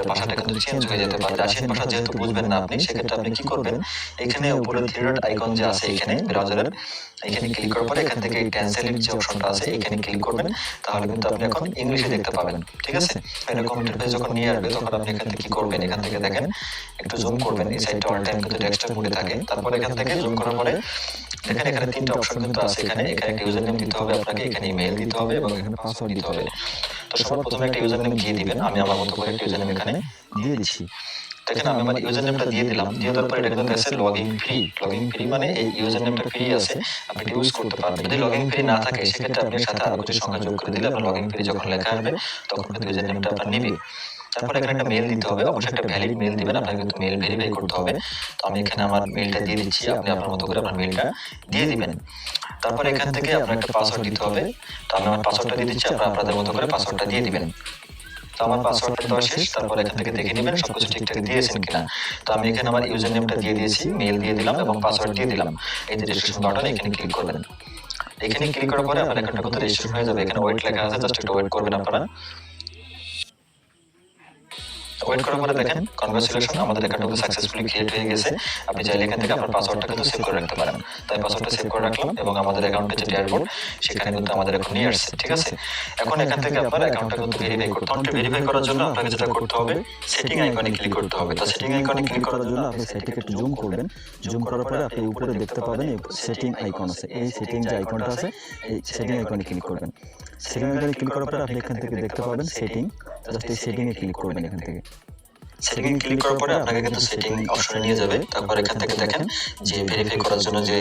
এটা ভাষাটা কিন্তু চেঞ্জ হয়ে যেতে পারে। রাশিয়ান ভাষা যেহেতু বুঝবেন না আপনি সেক্ষেত্রে আপনি কি করবেন। এখানে উপরে থ্রি ডট আইকন যে আছে এখানে ব্রাউজারের এখানে ক্লিক করার পরে এখান থেকে ক্যান্সেলের যে অপশনটা আছে এখানে ক্লিক করবেন তাহলে কিন্তু আপনি এখন ইংলিশে দেখতে পাবেন ঠিক আছে এরকম ইন্টারফেস যখন নিয়ে আসবে তখন আপনি এখান থেকে কি করবেন এখান থেকে দেখেন একটু জুম করবেন এই সাইডটা অল টাইম কিন্তু ডেস্কটপ মোডে থাকে তারপর এখান থেকে জুম করার পরে দেখেন এখানে তিনটা অপশন কিন্তু আছে এখানে এখানে একটা ইউজার নেম দিতে হবে আপনাকে এখানে ইমেল দিতে হবে এবং এখানে পাসওয়ার্ড দিতে হবে তো সবার প্রথমে একটা ইউজার নেম দিয়ে দিবেন। আমি আমার মতো করে একটা ইউজার নেম এখানে দিয়ে দিচ্ছি। দেখেন আমি আমার ইউজার নেমটা দিয়ে দিলাম। দিয়ে দেওয়ার পরে এটা কিন্তু আছে লগইন ফ্রি লগইন ফ্রি মানে এই ইউজার নেমটা ফ্রি আছে। আপনি ইউজ করতে পারবেন যদি লগইন ফ্রি না থাকে সেক্ষেত্রে আপনি সাথে আরও কিছু সংখ্যা যোগ করে দিলে আপনার লগইন ফ্রি যখন লেখা হবে তখন কিন্তু ইউজার নেমটা আপনার নিবে। তারপরে এখানে একটা মেল দিতে হবে অবশ্যই একটা ভ্যালিড মেল দিবেন আপনাকে কিন্তু মেল ভেরিফাই করতে হবে। তো আমি এখানে আমার মেলটা দিয়ে দিচ্ছি আপনি আপনার মতো করে আপনার মেলটা দিয়ে দিবেন। তারপরে এখান থেকে আপনার একটা পাসওয়ার্ড দিতে হবে। তো আমি আমার পাসওয়ার্ডটা দিয়ে দিচ্ছি আপনারা আপনাদের মতো করে পাসওয়ার্ডটা দিয়ে দিবেন। তো আমার পাসওয়ার্ডটা দেওয়া শেষ তারপর এখান থেকে দেখে নেবেন সবকিছু ঠিকঠাক দিয়েছেন কিনা। তো আমি এখানে আমার ইউজার নেমটা দিয়ে দিয়েছি মেল দিয়ে দিলাম এবং পাসওয়ার্ড দিয়ে দিলাম। এই যে রেজিস্ট্রেশন বাটনে এখানে ক্লিক করবেন এখানে ক্লিক করার পরে আপনার অ্যাকাউন্টটা কিন্তু রেজিস্ট্রেশন হয়ে যাবে এখানে ওয়েট লেখা আছে জাস্ট একটু ওয়েট করবেন আপনারা ওয়েট করার পরে দেখেন কনগ্রাচুলেশন আমাদের অ্যাকাউন্ট কিন্তু সাকসেসফুলি ক্রিয়েট হয়ে গেছে। আপনি চাইলে এখান থেকে আপনার পাসওয়ার্ডটা কিন্তু সেভ করে রাখতে পারেন। তাই পাসওয়ার্ডটা সেভ করে রাখলাম এবং আমাদের অ্যাকাউন্টে যে ড্যাশবোর্ড সেখানে কিন্তু আমাদের এখন নিয়ে আসছে ঠিক আছে? এখন এখান থেকে আপনার অ্যাকাউন্টটা কিন্তু ভেরিফাই করতে হবে। ভেরিফাই করার জন্য আপনাকে যেটা করতে হবে সেটিং আইকনে ক্লিক করতে হবে। তো সেটিং আইকনে ক্লিক করার জন্য আপনি একটু জুম করবেন। জুম করার পরে আপনি উপরে দেখতে পাবেন সেটিং আইকন আছে এই সেটিং যে আইকনটা আছে। এই সেটিং আইকনে ক্লিক করবেন সেটিং এখানে ক্লিক করার পর আপনি এখান থেকে দেখতে পাবেন সেটিং জাস্ট এই সেটিংয়ে ক্লিক করবেন এখান থেকে। সেটিং ক্লিক করার পরে আপনাকে কিন্তু সেটিং অপশনে নিয়ে যাবে। তারপর এখান থেকে দেখেন যে ভেরিফাই করার জন্য যে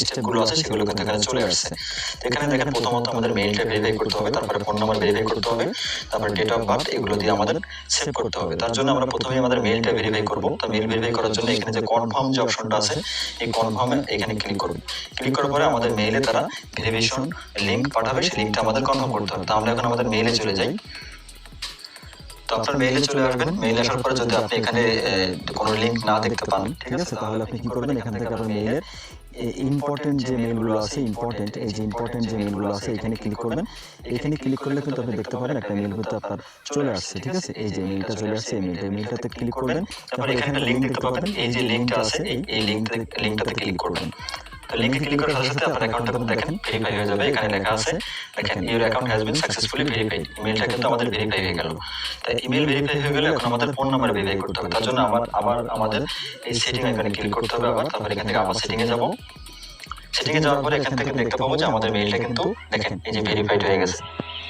স্টেপগুলো আছে সেগুলো কিন্তু এখানে চলে আসছে। তো এখানে দেখেন প্রথমত আমাদের মেইলটা ভেরিফাই করতে হবে তারপরে ফোন নাম্বার ভেরিফাই করতে হবে তারপর ডেট অফ বার্থ এগুলো দিয়ে আমাদের সেভ করতে হবে। তার জন্য আমরা প্রথমেই আমাদের মেইলটা ভেরিফাই করব তো মেইল ভেরিফাই করার জন্য এখানে যে কনফার্ম যে অপশনটা আছে এই কনফার্মে এখানে ক্লিক করব। ক্লিক করার পরে আমাদের মেইলে তারা ভেরিফিকেশন লিংক পাঠাবে সেই লিংকটা আমাদের কনফার্ম করতে হবে তো আমরা এখন আমাদের মেইলে চলে যাই তো আপনার মেইলে চলে আসবেন। মেইলে আসার পরে যদি আপনি এখানে কোনো লিংক না দেখতে পান ঠিক আছে? তাহলে আপনি কি করবেন? এখান থেকে আপনার মেইলের ইম্পর্টেন্ট যে মেইলগুলো আছে ইম্পর্টেন্ট এই যে ইম্পর্টেন্ট যে মেইলগুলো আছে এখানে ক্লিক করবেন। এখানে ক্লিক করলে কিন্তু আপনি দেখতে পারেন একটা মেইল কিন্তু আপনার চলে আসছে ঠিক আছে? এই যে মেইলটা চলে আসছে এই ক্লিক করবেন। তারপর এখানে লিংক দেখতে পাবেন এই যে লিংকটা আছে এই লিংকটাতে লিংকটাতে ক্লিক করবেন। তো লিংকে ক্লিক করার সাথে সাথে আপনার অ্যাকাউন্টটা কিন্তু দেখেন ভেরিফাই হয়ে যাবে এখানে লেখা আছে দেখেন your account has been successfully verified ইমেলটা কিন্তু আমাদের ভেরিফাই হয়ে গেল। তাই ইমেল ভেরিফাই হয়ে গেলে এখন আমাদের ফোন নাম্বার ভেরিফাই করতে হবে। তার জন্য আবার আবার আমাদের এই সেটিং এখানে ক্লিক করতে হবে আবার তারপর এখান থেকে আবার সেটিং এ যাব। সেটিং এ যাওয়ার পরে এখান থেকে দেখতে পাবো যে আমাদের মেইলটা কিন্তু দেখেন এই যে ভেরিফাইড হয়ে গেছে।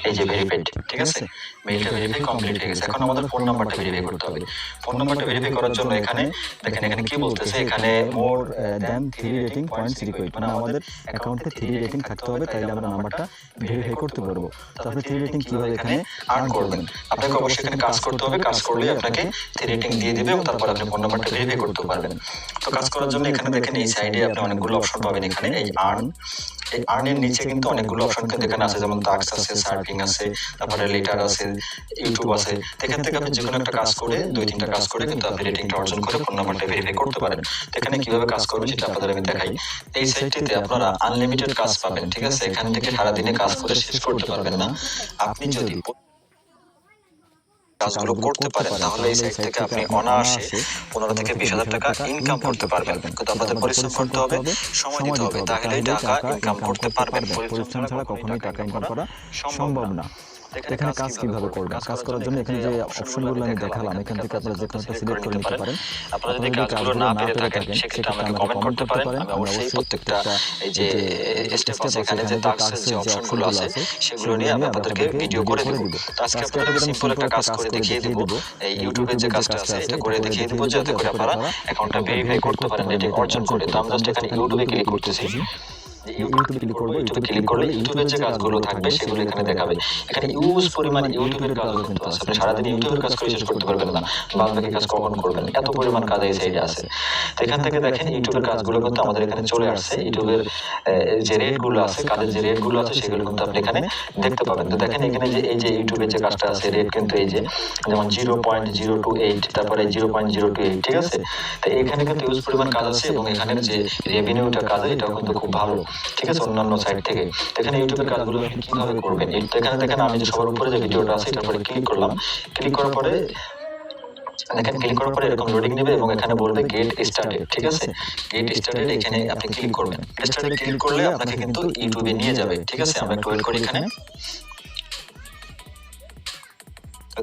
এই যে ভেরিফাইড ঠিক আছে? মেইলটা ভেরিফাই কমপ্লিট হয়ে গেছে। এখন আমাদের ফোন নাম্বারটা ভেরিফাই করতে হবে। ফোন নাম্বারটা ভেরিফাই করার জন্য এখানে দেখেন এখানে কি বলতেছে? এখানে more than three rating points required মানে আমাদের অ্যাকাউন্টে থ্রি রেটিং থাকতে হবে। তাইলে আমরা নাম্বারটা ভেরিফাই করতে পারব তো আপনি থ্রি রেটিং কীভাবে এখানে আর্ন করবেন আপনাকে অবশ্যই এখানে কাজ করতে হবে কাজ করলে আপনাকে রেটিং দিয়ে দিবে এবং তারপর আপনি ফোন নাম্বারটা ভেরিফাই করতে পারবেন তো কাজ করার জন্য এখানে দেখেন এই সাইডে আপনি অনেকগুলো অপশন পাবেন এখানে এই আর্ন এই আর্নের নিচে কিন্তু অনেকগুলো অপশন কিন্তু এখানে আছে যেমন টাক্স আছে সার্ফিং আছে তারপরে লেটার আছে ইউটিউব আছে। এখান থেকে আপনি যে কোনো একটা কাজ করে দুই তিনটা কাজ করে কিন্তু আপনি রেটিংটা অর্জন করে ফোন নাম্বারটা ভেরিফাই করতে পারেন তো এখানে কীভাবে কাজ করবেন সেটা আপনাদের আমি দেখাই। এই সাইটটিতে আপনারা আনলিমিটেড কাজ পাবেন ঠিক আছে? এখান থেকে সারাদিনে কাজ করে শেষ করতে পারবেন না। আপনি যদি কাজগুলো করতে পারেন তাহলে এই সাইট থেকে আপনি অনায়াসে পনেরো থেকে বিশ হাজার টাকা ইনকাম করতে পারবেন কিন্তু আপনাদের পরিশ্রম করতে হবে সময় দিতে হবে তাহলে টাকা ইনকাম করতে পারবেন পরিশ্রম ছাড়া কখনোই টাকা ইনকাম করা সম্ভব না এখানে কাজ কীভাবে করবেন? কাজ করার জন্য এখানে যে অপশনগুলো আমি দেখালাম এখান থেকে আপনারা যে কোনো একটা সিলেক্ট করে নিতে পারেন। আপনারা যদি কাজগুলো না পেরে থাকেন সেক্ষেত্রে আমাকে কমেন্ট করতে পারেন। আমি অবশ্যই প্রত্যেকটা এই যে স্টেপ আছে এখানে যে টাস্কের যে অপশনগুলো আছে সেগুলো নিয়ে আমি আপনাদেরকে ভিডিও করে দেবো। তো আজকে আপনাদের আমি সিম্পল একটা কাজ করে দেখিয়ে দেবো। এই ইউটিউবের যে কাজটা আছে এটা করে দেখিয়ে দেবো। যাতে করে আপনারা অ্যাকাউন্টটা ভেরিফাই করতে পারেন রেটিং অর্জন করে তো আমি জাস্ট এখানে ইউটিউবে ক্লিক করতেছি ইউটিউবে ক্লিক করব ইউটিউবে ক্লিক করলে ইউটিউবের যে কাজগুলো থাকবে সেগুলো এখানে দেখাবে। এখানে ইউজ পরিমাণ ইউটিউবের কাজগুলো কিন্তু আছে আপনি সারাদিন ইউটিউবের কাজ করে শেষ করতে পারবেন না। বাদ বাকি কাজ কখন করবেন? এত পরিমাণ কাজ এই সাইডে আছে। তো এখান থেকে দেখেন ইউটিউবের কাজগুলো কিন্তু আমাদের এখানে চলে আসছে। ইউটিউবের যে রেটগুলো আছে কাজের যে রেটগুলো আছে সেগুলো কিন্তু আপনি এখানে দেখতে পাবেন। তো দেখেন এখানে যে এই যে ইউটিউবের যে কাজটা আছে রেট কিন্তু এই যে যেমন zero point zero two eight তারপরে zero point zero two eight ঠিক আছে? তো এখানে কিন্তু ইউজ পরিমাণ কাজ আছে এবং এখানের যে রেভিনিউটা কাজ এটাও কিন্তু খুব ভালো ঠিক আছে অন্যান্য সাইট থেকে। এখানে ইউটিউবের কাজগুলো আপনি কীভাবে করবেন? এখানে দেখেন আমি যে সবার উপরে যে ভিডিওটা আছে এটার উপরে ক্লিক করলাম। ক্লিক করার পরে এখানে ক্লিক করার পরে এরকম লোডিং নেবে এবং এখানে বলবে গেট স্টার্টেড ঠিক আছে? গেট স্টার্টেড এখানে আপনি ক্লিক করবেন। স্টার্টেড ক্লিক করলে আপনাকে কিন্তু ইউটিউবে নিয়ে যাবে ঠিক আছে? আমরা একটু ওয়েট করি এখানে।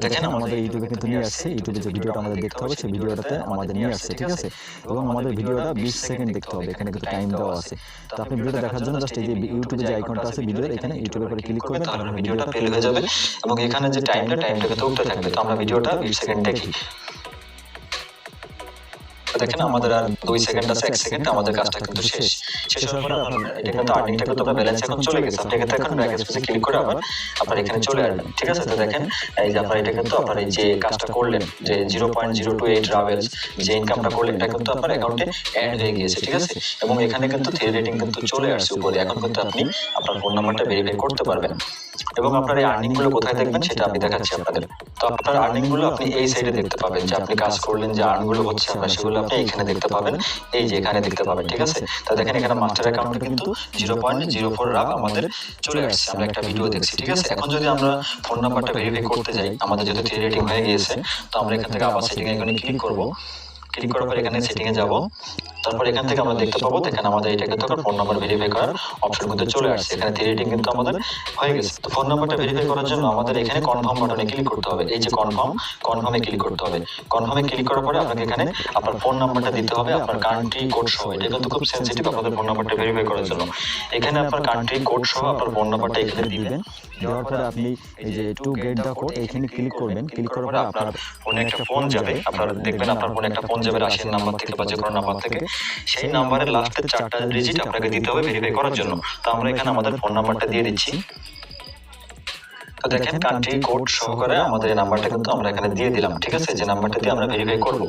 দেখেন আমাদের ইউটিউবে কিন্তু নিয়ে আসছে ইউটিউবে যে ভিডিওটা আমাদের দেখতে হবে সেই ভিডিওটাতে আমাদের নিয়ে আসছে ঠিক আছে? এবং আমাদের ভিডিওটা বিশ সেকেন্ড দেখতে হবে এখানে কিন্তু টাইম দেওয়া আছে। তো আপনি ভিডিওটা দেখার জন্য জাস্ট এই যে ইউটিউবে যে আইকনটা আছে ভিডিওর এখানে ইউটিউবে করে ক্লিক করবেন তাহলে ভিডিওটা প্লে হয়ে যাবে এবং এখানে যে টাইমটা টাইমটা কিন্তু উঠতে থাকবে তো আমরা ভিডিওটা বিশ সেকেন্ড দেখি। দেখেন আমাদের আর দুই সেকেন্ড আছে এক সেকেন্ড আমাদের কাজটা কিন্তু শেষ। শেষ। হওয়ার পরে আপনার এটা কিন্তু আর্নিংটা কিন্তু আপনার ব্যালেন্স এখন চলে গেছে। আপনি কিন্তু এখন ব্যাক স্পেসে ক্লিক করে আবার আপনার এখানে চলে আসবেন। ঠিক আছে? তো দেখেন এই যে আপনার এটা কিন্তু আপনার এই যে কাজটা করলেন যে zero point zero two eight রাভেলস যে ইনকামটা করলেন এটা কিন্তু আপনার অ্যাকাউন্টে অ্যাড হয়ে গিয়েছে ঠিক আছে? এবং এখানে কিন্তু থ্রি রেটিং কিন্তু চলে আসছে উপরে এখন কিন্তু আপনি আপনার ফোন নাম্বারটা ভেরিফাই করতে পারবেন। এবং আপনার এই আর্নিংগুলো কোথায় দেখবেন সেটা আমি দেখাচ্ছি আপনাদের। তো আপনার আর্নিংগুলো আপনি এই সাইডে দেখতে পাবেন যে আপনি কাজ করলেন যে আর্নগুলো হচ্ছে আপনার সেগুলো আপনি এখানে দেখতে পাবেন। এই যে এখানে দেখতে পাবেন ঠিক আছে? তো দেখেন এখানে মাস্টার অ্যাকাউন্টে কিন্তু জিরো পয়েন্ট জিরো ফোর রাখ আমাদের চলে আসছে। আমরা একটা ভিডিও দেখছি ঠিক আছে? এখন যদি আমরা ফোন নাম্বারটা ভেরিফাই করতে যাই আমাদের যেহেতু থ্রি রেটিং হয়ে গিয়েছে তো আমরা এখান থেকে আবার সেটিং এখানে ক্লিক করব। ক্লিক করার পর এখানে সেটিং এ যাব। তারপর এখান থেকে আমরা দেখতে পাবো দেখেন আমাদের এটা কিন্তু ফোন নাম্বার ভেরিফাই করার অপশন কিন্তু চলে আসছে। এখানে রেটিং কিন্তু আমাদের হয়ে গেছে। তো ফোন নাম্বারটা ভেরিফাই করার জন্য আমাদের এখানে কনফার্ম বাটনে ক্লিক করতে হবে। এই যে কনফার্ম কনফার্মে ক্লিক করতে হবে। কনফার্মে ক্লিক করার পরে আপনাকে এখানে আপনার ফোন নাম্বারটা দিতে হবে আপনার কান্ট্রি কোড সহ। এটা কিন্তু খুব সেনসিটিভ আপনাদের ফোন নাম্বারটা ভেরিফাই করার জন্য। এখানে আপনার কান্ট্রি কোড সহ আপনার ফোন নাম্বারটা এখানে দিবেন দেওয়ার পরে আপনি এই যে টু গেট কোড এইখানে ক্লিক করবেন। ক্লিক করার পরে আপনার আপনার ফোনে একটা ফোন যাবে। আপনার দেখবেন আপনার ফোনে একটা ফোন যাবে রাশিয়ান নাম্বার থেকে বা যে কোনো নাম্বার থেকে। সেই নাম্বারের লাস্টের চারটা ডিজিট আপনাকে দিতে হবে ভেরিফাই করার জন্য। তো আমরা এখানে আমাদের ফোন নাম্বারটা দিয়ে দিচ্ছি। তো দেখেন কান্ট্রি কোড সহকারে আমাদের এই নাম্বারটা কিন্তু আমরা এখানে দিয়ে দিলাম ঠিক আছে? যে নাম্বারটা দিয়ে আমরা ভেরিফাই করব।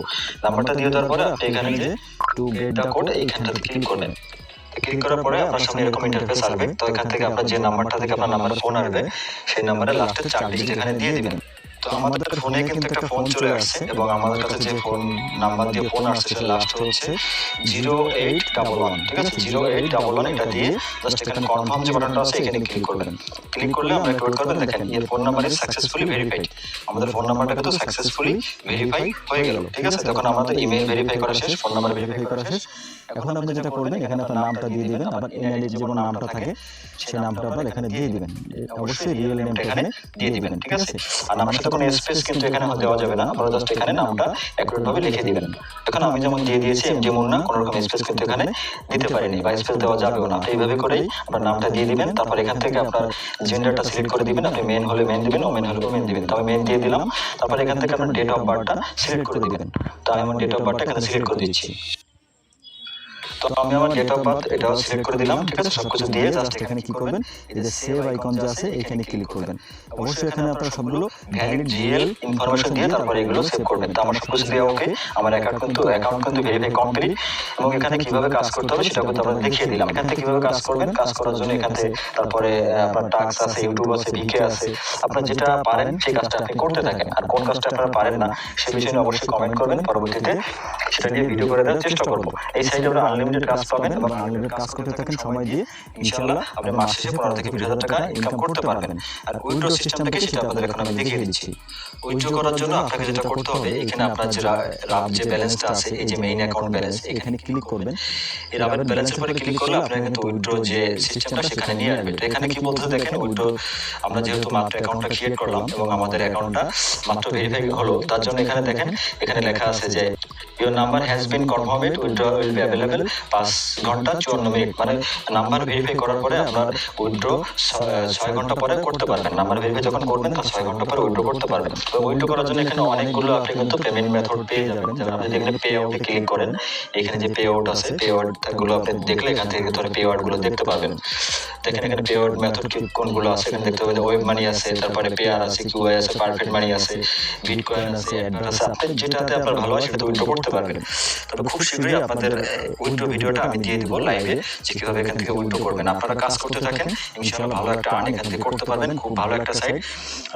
নাম্বারটা দিয়ে দেওয়ার পরে আপনি এখানে যে টু গেট দ্য কোড এইখানটাতে ক্লিক করবেন ক্লিক করার পরে আপনার সামনে এরকম ইন্টারফেস আসবে। তো এখান থেকে আপনার যে নাম্বারটা থেকে আপনার নাম্বারে ফোন আসবে সেই নাম্বারের লাস্টের চার ডিজিট এখানে দিয়ে দিবেন। তো আমাদের ফোনে কিন্তু একটা ফোন চলে আসছে এবং আমাদের কাছে যে ফোন নাম্বার দিয়ে ফোন আসছে সেটা লাস্ট হচ্ছে জিরো এইট ডাবল ওয়ান ঠিক আছে? জিরো এইট ডাবল ওয়ান এটা দিয়ে জাস্ট এখানে কনফার্ম যে বাটনটা আছে এখানে ক্লিক করবেন। ক্লিক করলে আমরা একটু করবেন দেখেন এর phone number is successfully verified আমাদের ফোন নাম্বারটা কিন্তু সাকসেসফুলি ভেরিফাই হয়ে গেল ঠিক আছে? তখন আমাদের ইমেল ভেরিফাই করা শেষ ফোন নাম্বার ভেরিফাই করা শেষ এখন আপনি যেটা করবেন এখানে আপনার নামটা দিয়ে দিবেন আবার এনআইডি যে নামটা থাকে সেই নামটা আপনার এখানে দিয়ে দিবেন অবশ্যই রিয়েল নেমটা এখানে দিয়ে দিবেন ঠিক আছে আর নামের সাথে কোনো স্পেস কিন্তু এখানে দেওয়া যাবে না। আপনারা জাস্ট এখানে নামটা অ্যাকুরেট ভাবে লিখে দিবেন এখন আমি যেমন দিয়ে দিয়েছি এম এমডি মুন্না কোনো রকম স্পেস কিন্তু এখানে দিতে পারিনি বা স্পেস দেওয়া যাবে না। এইভাবে করেই আপনার নামটা দিয়ে দিবেন তারপর এখান থেকে আপনার জেন্ডারটা সিলেক্ট করে দিবেন আপনি মেন হলে মেন দিবেন ওমেন হলে ওমেন দিবেন। তবে মেন দিয়ে দিলাম তারপর এখান থেকে আপনার ডেট অফ বার্থটা সিলেক্ট করে দিবেন। তো আমি আমার ডেট অফ বার্থটা এখানে সিলেক্ট করে দিচ্ছি। তো আমি আমার ডেট অফ বার্থ এটাও সিলেক্ট করে দিলাম। ঠিক আছে সবকিছু দিয়ে জাস্ট এখানে কি করবেন? এই যে সেভ আইকন যে আছে এখানে ক্লিক করবেন। অবশ্যই এখানে আপনারা সবগুলো ভ্যালিড জিএল ইনফরমেশন দিয়ে তারপরে এগুলো সেভ করবেন। তো আমার সবকিছু দেওয়া ওকে আমার অ্যাকাউন্ট কিন্তু অ্যাকাউন্ট কিন্তু ভেরিফাই কমপ্লিট এবং এখানে কীভাবে কাজ করতে হবে সেটা কিন্তু আপনাদের দেখিয়ে দিলাম। এখান থেকে কীভাবে কাজ করবেন কাজ করার জন্য এখান থেকে তারপরে আপনার টাক্স আছে ইউটিউব আছে ভিকে আছে আপনার যেটা পারেন সেই কাজটা আপনি করতে থাকেন আর কোন কাজটা আপনারা পারেন না সে বিষয়ে নিয়ে অবশ্যই কমেন্ট করবেন পরবর্তীতে সেটা নিয়ে ভিডিও করে দেওয়ার চেষ্টা করব। এই সাইডে আপনারা আনলিমিটেড কাজ পাবেন এবং আনলিমিটেড কাজ করতে থাকেন সময় দিয়ে ইনশাল্লাহ আপনি মাস শেষে পনেরো থেকে বিশ হাজার টাকা ইনকাম করতে পারবেন। আর উইড্রো সিস্টেম থেকে সেটা আপনাদের এখন আমি দেখিয়ে দিচ্ছি। উইড্রো করার জন্য আপনাকে যেটা করতে হবে এখানে আপনার যে রাব যে ব্যালেন্সটা আছে এই যে মেইন অ্যাকাউন্ট ব্যালেন্স এখানে ক্লিক করবেন এই রাবের ব্যালেন্সের পরে ক্লিক করলে আপনার কিন্তু উইড্রো যে সিস্টেমটা সেখানে নিয়ে আসবে তো এখানে কি বলতে দেখেন উইড্রো আমরা যেহেতু মাত্র অ্যাকাউন্টটা ক্রিয়েট করলাম এবং আমাদের অ্যাকাউন্টটা মাত্র ভেরিফাই হলো তার জন্য এখানে দেখেন এখানে লেখা আছে যে your number has been confirmed withdraw will be available পাঁচ ঘণ্টা চুয়ান্ন মিনিট। মানে নাম্বার ভেরিফাই করার পরে আপনার উইড্রো ছয় ঘণ্টা পরে করতে পারবেন। নাম্বার ভেরিফাই যখন করবেন তার ছয় ঘণ্টা পরে উইড্রো করতে পারবেন। তো উইড্রো করার জন্য এখানে অনেকগুলো আপনি কিন্তু পেমেন্ট মেথড পেয়ে যাবেন। যেমন আপনি যেখানে পে আউটে ক্লিক করেন এখানে যে পে আউট আছে পে আউটগুলো আপনি দেখলে এখান থেকে ধরে পে আউটগুলো দেখতে পাবেন। দেখেন এখানে মেথড কোনগুলো আছে? এখানে দেখতে পাবেন ওয়েব মানি আছে, তারপরে পেয়ার আছে কিউআই আছে পারফেক্ট মানি আছে বিটকয়েন আছে আছে যেটাতে আপনার ভালো হয় করতে পারবেন। তবে খুব শীঘ্রই আপনাদের ভিডিওটা আমি দিয়ে দিব লাইভে যে কীভাবে এখান থেকে করবেন। আপনারা কাজ করতে থাকেন, ইনশাআল্লাহ ভালো একটা আর্ন এখান থেকে করতে পারবেন, খুব ভালো একটা সাইট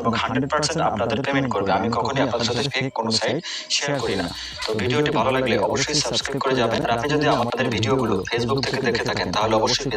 এবং হান্ড্রেড পার্সেন্ট আপনাদের পেমেন্ট করবে। আমি কখনোই আপনাদের সাথে ফেক কোনো সাইট শেয়ার করি না। তো ভিডিওটি ভালো লাগলে অবশ্যই সাবস্ক্রাইব করে যাবেন। আর আপনি যদি আমাদের ভিডিওগুলো ফেসবুক থেকে দেখে থাকেন, তাহলে অবশ্যই